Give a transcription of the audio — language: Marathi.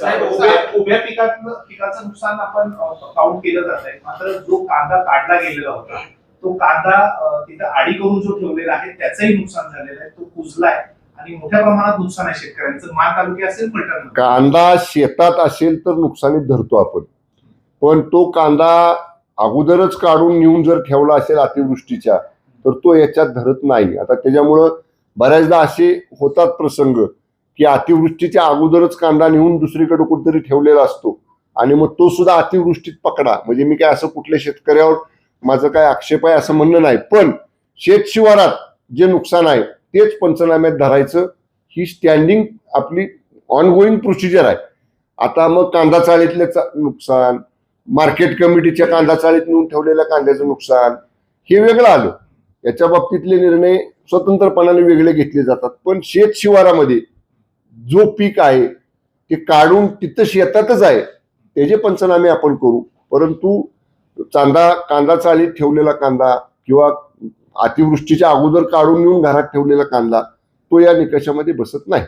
साहेब उभ्या उभ्या पिकात पिकाचं नुकसान आपण काउंट केलं जात आहे? मात्र जो कांदा काढला गेलेला होता तो कांदा अ, तिथं आडी करून जो ठेवलेला आहे त्याचंही नुकसान झालेलं आहे. तो कुजलाय आणि मोठ्या प्रमाणात नुकसान आहे शेतकऱ्यांचं. मान तालुके असेल फलटण कांदा शेतात असेल तर नुकसानीत धरतो आपण. पण तो कांदा अगोदरच काढून नेऊन जर ठेवला असेल अतिवृष्टीच्या तर तो याच्यात धरत नाही. आता त्याच्यामुळं बऱ्याचदा असे होतात प्रसंग. की अतिवृष्टीच्या अगोदरच कांदा नेऊन दुसरीकडे कुठेतरी ठेवलेला असतो. आणि मग तो सुद्धा अतिवृष्टीत पकडा. म्हणजे मी काय असं कुठल्या शेतकऱ्यावर माझं काय आक्षेप आहे असं म्हणणं नाही. पण शेतशिवारात जे नुकसान आहे तेच पंचनाम्यात धरायचं ही स्टँडिंग आपली ऑनगोईंग प्रोसिजर आहे. आता मग कांदा चाळीतलं चा- नुकसान मार्केट कमिटीच्या कांदा चाळीत नेऊन ठेवलेल्या कांद्याचं नुकसान हे वेगळं आलं. याच्या बाबतीतले निर्णय स्वतंत्रपणाने वेगळे घेतले जातात. पण शेत शिवारामध्ये जो पीक आहे ते काढून तिथं शेतातच आहे त्याचे पंचनामे आपण करू. परंतु चांदा कांदा चाळीत ठेवलेला कांदा किंवा अतिवृष्टीच्या अगोदर काढून नेऊन घरात ठेवलेला कांदा तो या निकषामध्ये बसत नाही.